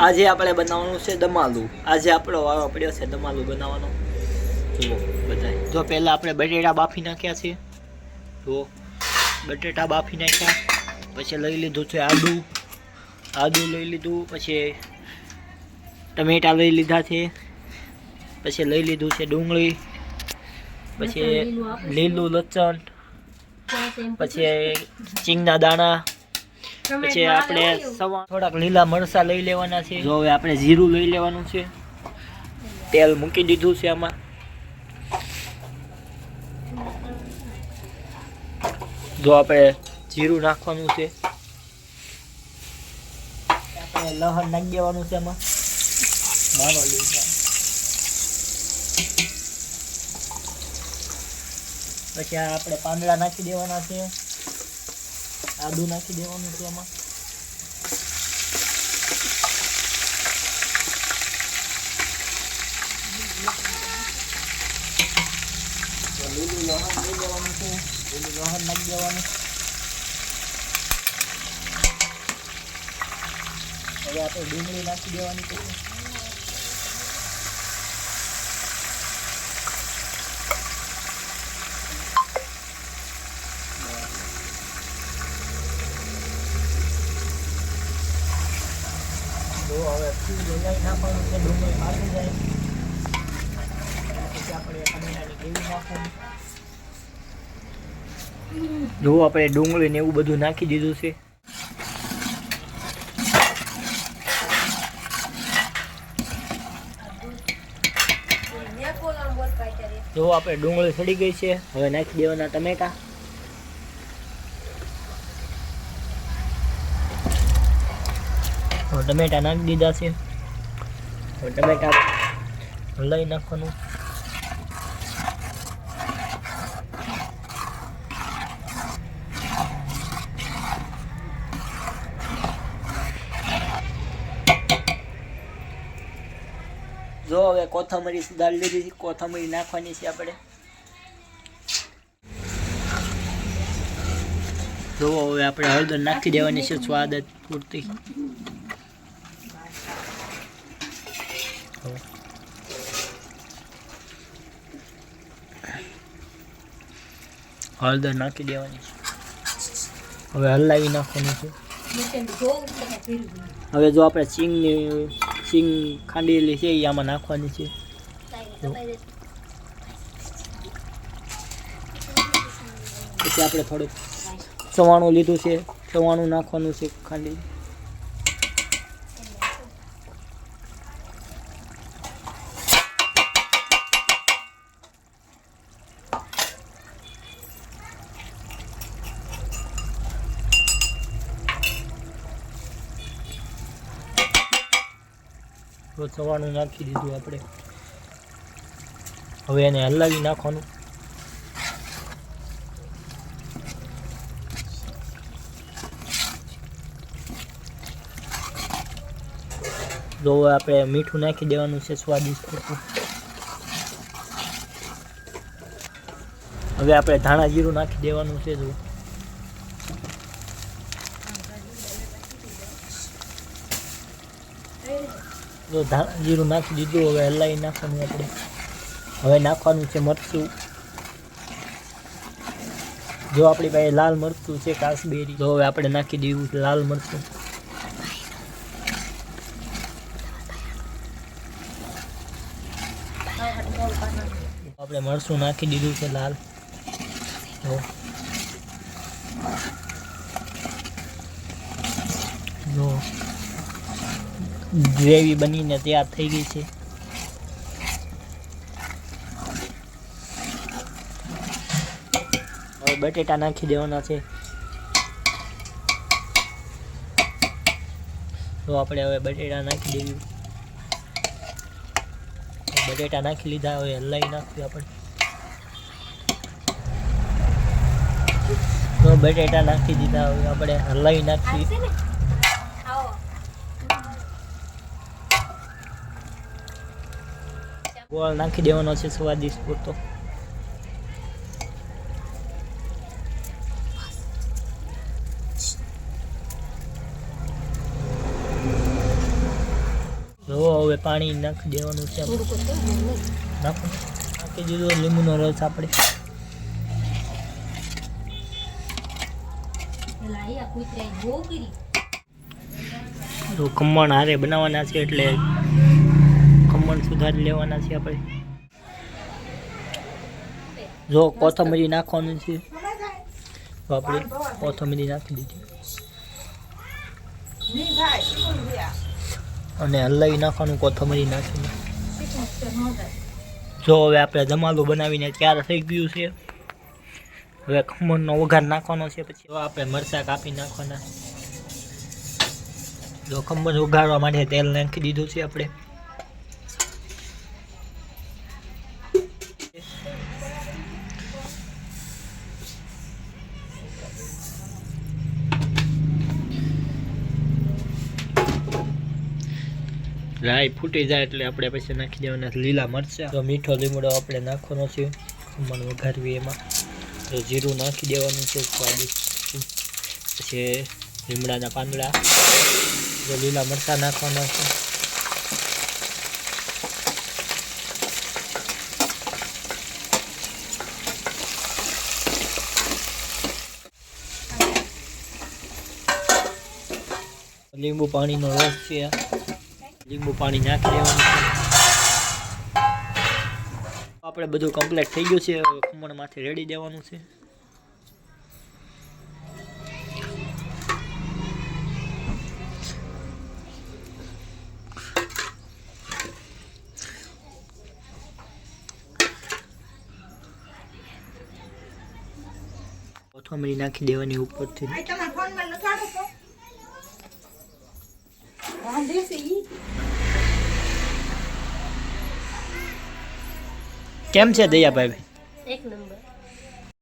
આજે આપણે બનાવવાનું છે દમાલું. આજે આપણો વારો પડ્યો છે દમાલું બનાવવાનો. જુઓ બધા જો પહેલાં આપણે બટેટા બાફી નાખ્યા છે. જુઓ. બટેટા બાફી નાખ્યા. પછી લઈ લીધું છે આદુ. આદુ લઈ લીધું પછી ટમેટા લઈ લીધા છે. પછી લઈ લીધું છે ડુંગળી. પછી લીલું લસણ પછી ચીંગના દાણા. પછી આપણે સવા થોડાક લીલા મરચા લઈ લેવાના છે. જો હવે આપણે જીરું લઈ લેવાનું છે. તેલ મૂકી દીધું છે આમાં. જો આપણે જીરું નાખવાનું છે. આપણે લહણ નાખી દેવાનું છે આમાં. માનો લીધા પછી આ આપણે પાંદડા નાખી દેવાના છે. આદુ નાખી દેવાનું છે એમાં તો લીલું લસણ લઈ લેવાનું છે લીલું લસણ નાખી દેવાનું હવે આપણે ડુંગળી નાખી દેવાની છે જો લગાવી નાખવાનું છે ડુંગળી પાકી જાય જો આપણે ડુંગળી ને એવું બધું નાખી દીધું છે. જો આપણે ડુંગળી સડી ગઈ છે, હવે નાખી દેવાના ટમેટા. ટમેટા નાખી દીધા છે. હવે ટમેટા લઈ નાખવાનું. જો હવે કોથમરી સુધારી લીધી છે. કોથમરી નાખવાની છે આપણે. જો હવે આપણે હળદર નાખી દેવાની છે. સ્વાદ પૂરતી. હળદર નાખી દેવાની હવે હલાવી નાખવાનું છે. હવે જો આપણે સિંગની, સિંગ ખાંડેલી છે એ આમાં નાખવાની છે. પછી આપણે થોડુંક ચવાણું લીધું છે, ચવાણું નાખવાનું છે ખાંડી તો ચવાણું નાખી દીધું આપણે. હવે એને હલાવી નાખવાનું. જો આપણે મીઠું નાખી દેવાનું છે સ્વાદિષ્ટ હવે આપણે ધાણા જીરું નાખી દેવાનું છે જો જો જીરું નાખી દીધું. હવે હલાવી નાખવાનું આપણે. હવે નાખવાનું છે મરચું. જો આપણી પાસે લાલ મરચું છે, કાશ્મીરી. તો હવે આપણે નાખી દેવું છે લાલ મરચું. આપણે મરચું નાખી દીધું છે લાલ. જો. જો. ગ્રેવી બનીને તૈયાર થઈ ગઈ છે. હવે બટેટા નાખી દેવાના છે. તો આપણે હવે બટેટા નાખી દેવી. બટેટા નાખી લીધા, હવે હલાવી નાખ્યું આપણે. તો બટેટા નાખી દીધા, હવે આપણે હલાવી નાખી ગોળ નાખી દેવાનો છે સ્વાદિષ્ટ પૂરતો. હવે પાણી નાખી દેવાનું છે. જ. નાખો. નાખી દીધો, લીંબુનો રસ આપણે. ખમણ હારે બનાવવાના છે એટલે ખમણ સુધારી લેવાના છે આપણે. જો કોથમરી નાખવાનું છે. તો આપણે કોથમરી નાખી દીધી. અને હલાવી નાખવાનું, કોથમરી નાખીને. જો હવે આપણે જમાલું બનાવીને તૈયાર થઈ ગયું છે. હવે ખમણનો વઘાર નાખવાનો છે, પછી આપણે મરચાં કાપી નાખવાના. જો ખમણ ઉઘાડવા માટે તેલ નાખી દીધું છે આપણે. રાઈ ફૂટી જાય એટલે આપણે પછી નાખી દેવાના લીલા મરચાં. તો મીઠો લીમડો આપણે નાખવાનો છે, ખમણ વઘારવી એમાં. તો જીરું નાખી દેવાનું છે, સ્વાદિષ્ટ પછી લીમડાના પાંદડા. તો લીલા મરચાં નાખવાના છે. લીંબુ પાણીનો રસ છે. લીંબુ પાણી નાખી દેવાનું આપણે બધું કમ્પ્લીટ થઈ ગયું છે. ખમણ માથે રેડી દેવાનું છે. કોથમરી નાખી દેવાની ઉપરથી. કેમ છે દયાભાઈ એક નંબર